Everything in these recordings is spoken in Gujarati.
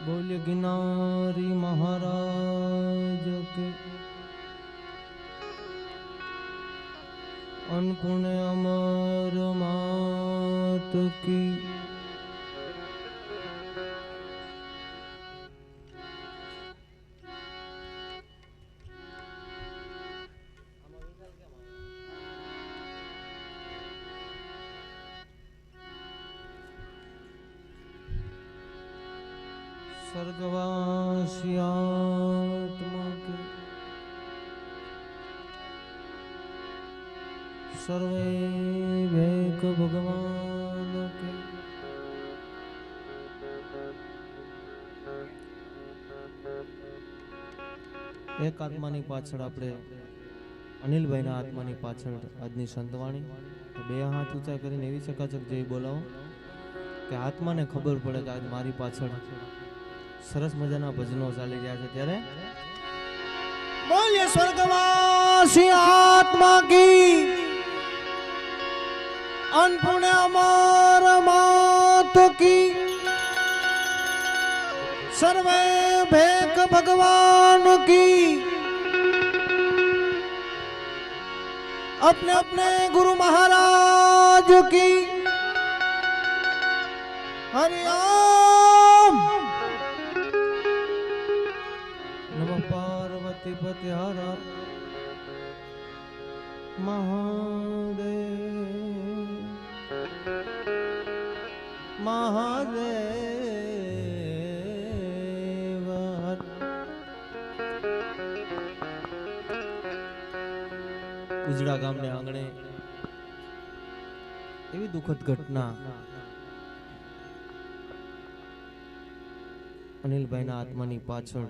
બોલ ગિનારી મહારાજ કે અન્નપૂર્ણ અમર માત કી વેક ભગવાન એક આત્માની પાછળ આપણે અનિલભાઈના આત્માની પાછળ આજની સંતવાણી. તો બે હાથ ઊંચા કરીને એવી ચકાચક જેવી બોલાવો કે આત્માને ખબર પડે કે આજ મારી પાછળ સરસ મજાના ભજનો ચાલી ગયા છે. ત્યારે બોલીએ, સ્વર્ગવાસી, આત્મા કી અન્નપૂર્ણ અમર માત કી સર્વે ભેક ભગવાન કી अपने अपने गुरु महाराज की हरिओम नमः पार्वती पति हर हर ગામને આંગણે. એવી દુઃખદ ઘટના. અનિલભાઈના આત્માની પાછળ.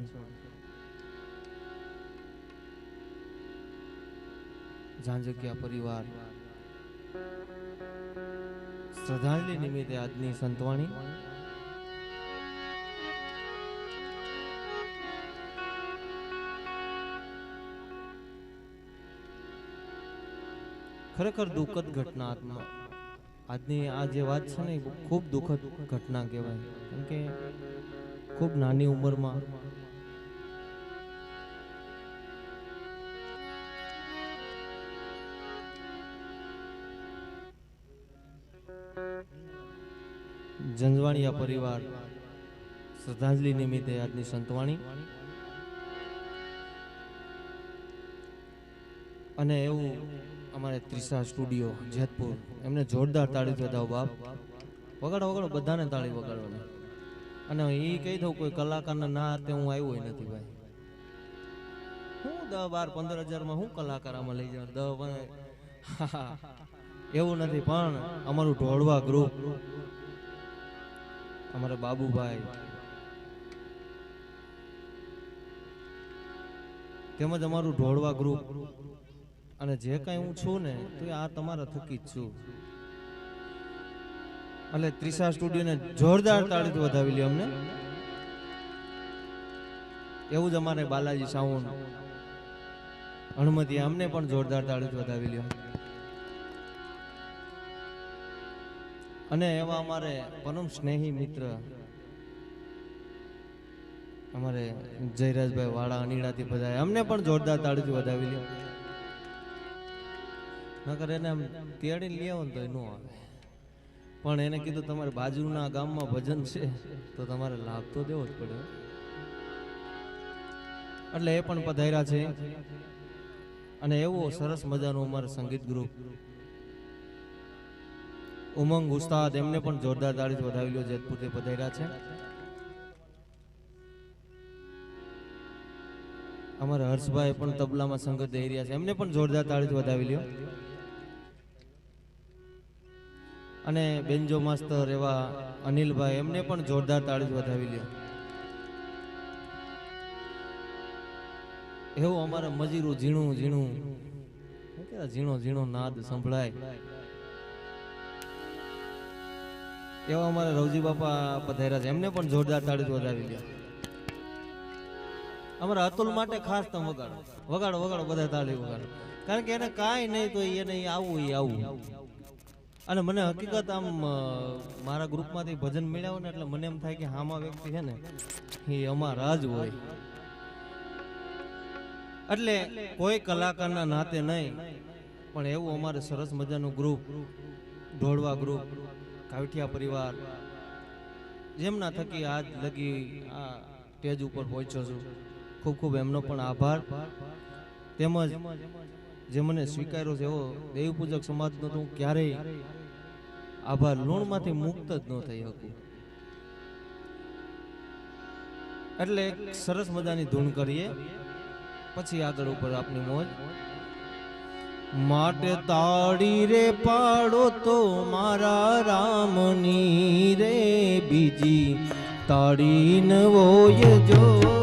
ઝાંઝકિયા પરિવાર. શ્રદ્ધાંજલિ નિમિત્તે આજની સંતવાણી. ખરેખર દુઃખદ ઘટના આજની આ જે વાત છે ને ખૂબ દુઃખદ ઘટના કહેવાય. કેમ કે ખૂબ નાની ઉંમરમાં જંજવાણિયા પરિવાર શ્રદ્ધાંજલિ નિમિત્તે આજની સંતવાણી. અને એવું અમારે ત્રિષા સ્ટુડિયો, જેતપુર. એમને જોરદાર તાળી વધાવો બાપ. વગાડો વગાડો, બધાને તાળી વગાડવાની. અને એ કહી દઉં, કોઈ કલાકારના ના હાથે હું આવ્યો ય નથી ભાઈ. હું દસ બાર, પંદર હજારમાં હું કલાકાર આમાં લઈ જાઉં? દસ એવું નથી, પણ અમારું ઢોળવા ગ્રુપ અમારા બાબુભાઈ. તેમજ અમારું ઢોળવા ગ્રુપ અને જે કાંઈ હું છું ને તો આ તમારા થકી જ છું. એટલે ત્રિષા સ્ટુડિયોને જોરદાર તાળીથી વધાવી લ્યો અમને. એવું જ અમારે બાલાજી સાઉન્ડ હણમતી અમને પણ જોરદાર તાળીથી વધાવી લ્યો. અને એવા અમારે પરમ સ્નેહી મિત્ર અમારે જયરાજભાઈ વાળા અનીડાથી બધા અમને પણ જોરદાર તાળીથી વધાવી લ્યો. નકર એને આમ તેડી લઈ આવો ને તો એ ન આવે. પણ એને કીધું તમારે બાજુના ગામમાં ભજન છે, તો તમારે લાભ તો દેવો જ પડે. એટલે એ પણ પધાર્યા છે. અને એવો સરસ મજાનું અમારે સંગીત ગ્રુપ ઉમંગ ઉસ્તાદ એમને પણ જોરદાર તાળી વધાવી લ્યો જેતપુરથી પધાર્યા છે. અમારા હર્ષભાઈ પણ તબલામાં સંગત દઈ રહ્યા છે. એમને પણ જોરદાર તાળી વધાવી લ્યો અને બેન્જો માસ્તર એવા અનિલભાઈ, એમને પણ જોરદાર તાળી વધાવી લ્યો. એવું અમારે મજીરું ઝીણું ઝીણું ઝીણો ઝીણો નાદ સંભળાય. એવા અમારા રવજી બાપા પધાર્યા છે, એમને પણ જોરદાર તાળી વધાવી લ્યો. અમારા અતુલ માટે ખાસ તમે વગાડો. વગાડો વગાડો, બધા તાળી વગાડો. કારણ કે એને કાંઈ નહીં તો એને આવું, ઈ આવું. અને મને હકીકત આમ મારા ગ્રુપમાંથી ભજન મળ્યા હોય ને એટલે મને એમ થાય કે હામાં વ્યક્તિ છે ને એ અમારા જ હોય. એટલે કોઈ કલાકારના નાતે નહીં પણ એવું અમારે સરસ મજાનું ગ્રુપ ઢોળવા ગ્રુપ કાવઠિયા પરિવાર જેમના થકી આજ લગી આ સ્ટેજ ઉપર પહોંચ્યો છું. ખૂબ ખૂબ એમનો પણ આભાર. તેમજ જે મને સ્વીકાર્યો છે એવો દેવ પૂજક સમાજનો તો હું ક્યારેય આભાર. લૂણમાંથી મુક્ત જ ન થઈ શકું. એટલે એક સરસ મજાની ધૂન કરીએ. પછી આગળ ઉપર આપની મોજ. માટે તાળી રે પાડો તો મારા રામની રે બીજી. તાળી નવો જો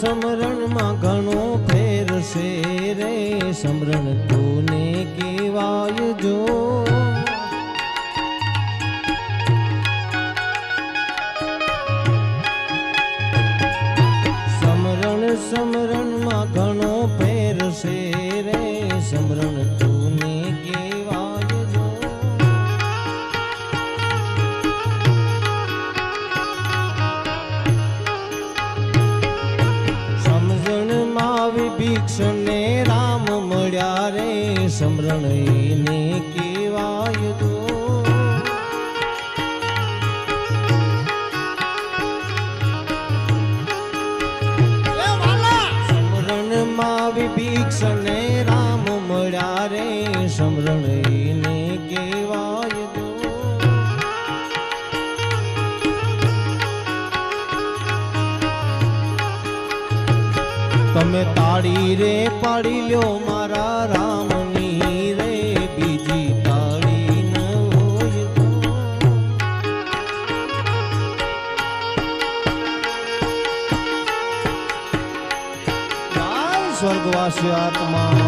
સમરણમાં ઘણો ફેર છે રે. સમરણ તુને કેવાય જો. તાળી રે પાડી લ્યો મારા રામની રે બીજી તાળી સ્વર્ગવાસી આત્મા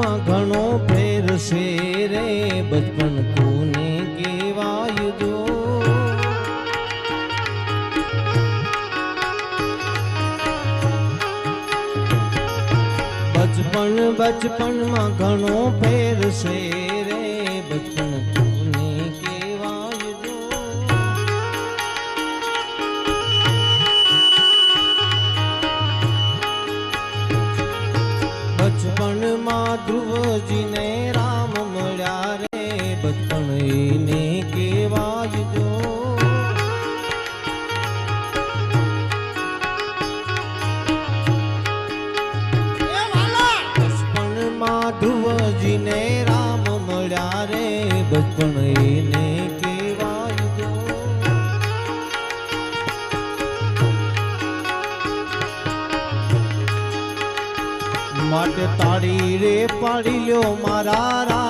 બચપનમાં ઘણો ફેર છે રે બચપન કોને કેવાય જો? બચપન બચપનમાં ઘણો ફેર છે ધ્રુવજીને રામ મળ્યા રે બચપન એને કેવાય જો બચપણમાં ધ્રુવજીને રામ મળ્યા રે કેવાય માટે તાળી રે પાડી લ્યો મારા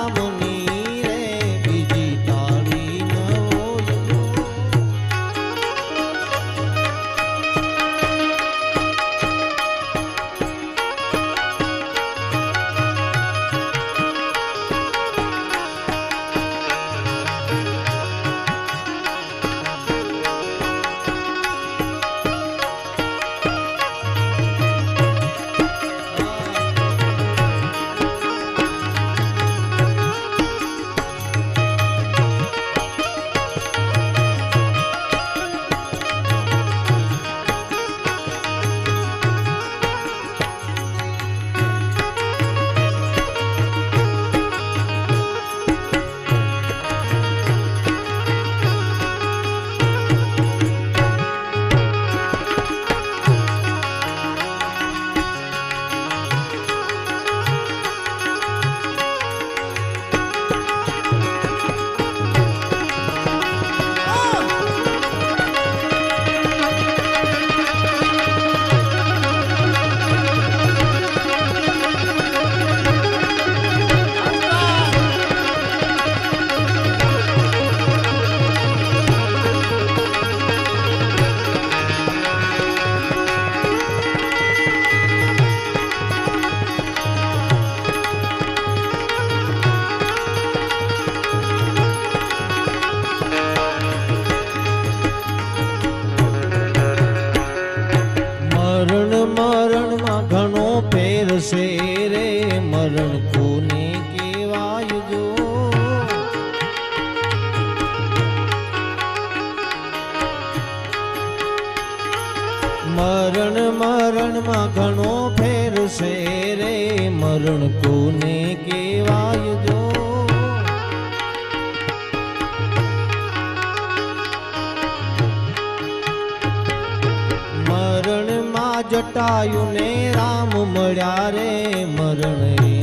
મરણ મરણમાં ઘણો ફેર છે રે. મરણ કોને કેવાય જો? મરણમાં જટાયુને રામ મળ્યા રે. મરણ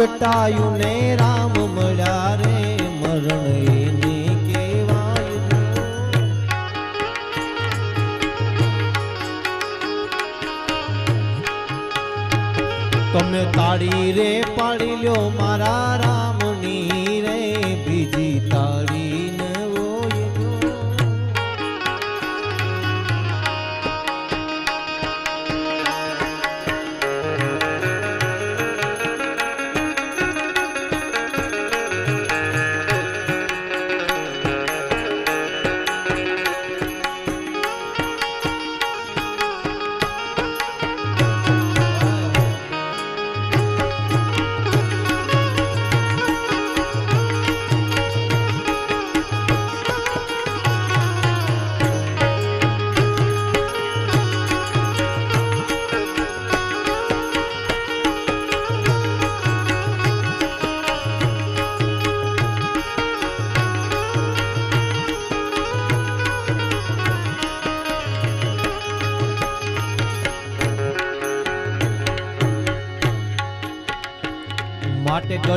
મરણમાં જટાયું ને રામ મળ્યા રે, મરણ એને તમે તાળી રે પાડી લ્યો મારા રામની રે.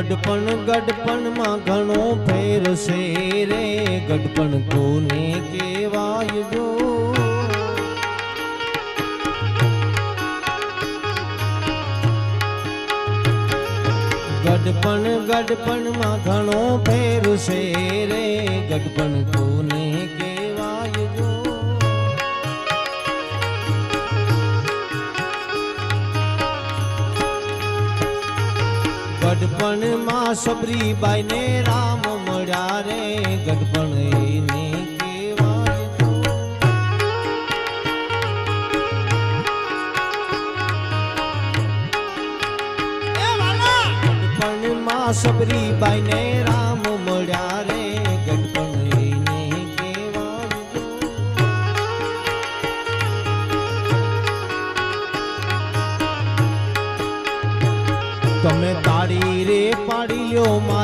ગડપણ, ગડપણમાં ઘણો ફેર છે રે. ગડપણ કોને કેવાય જો? ગડપણ, ગડપણમાં ઘણો ફેર છે ગડપણમાં સબરીબાઈ ને રામ મળ્યા રે ગઢપણ સબરી સબરીબાઈ ને રામ Oh my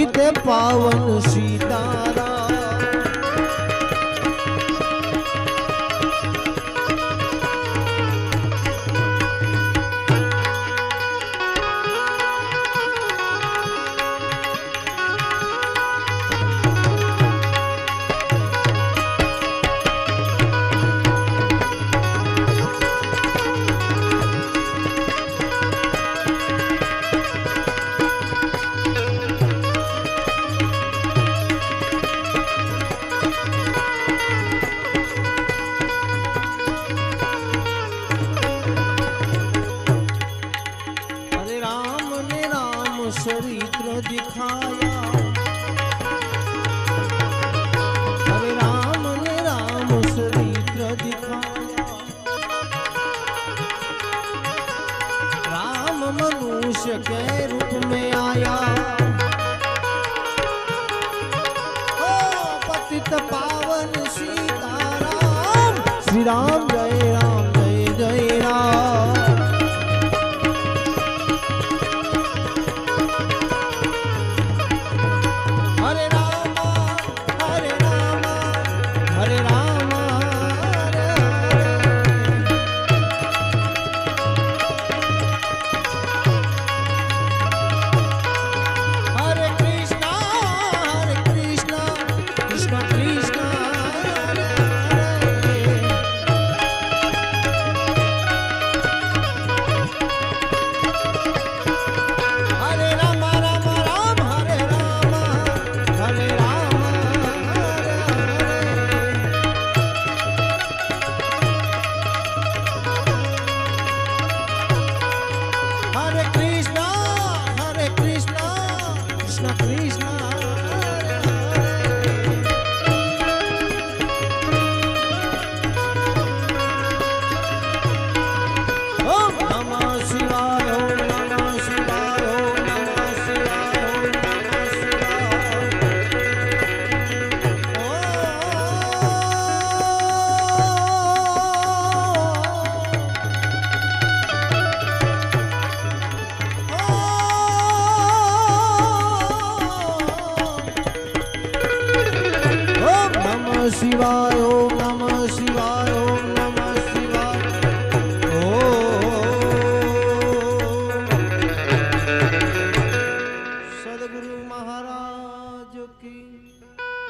પતિતે પાવન સીતારામ.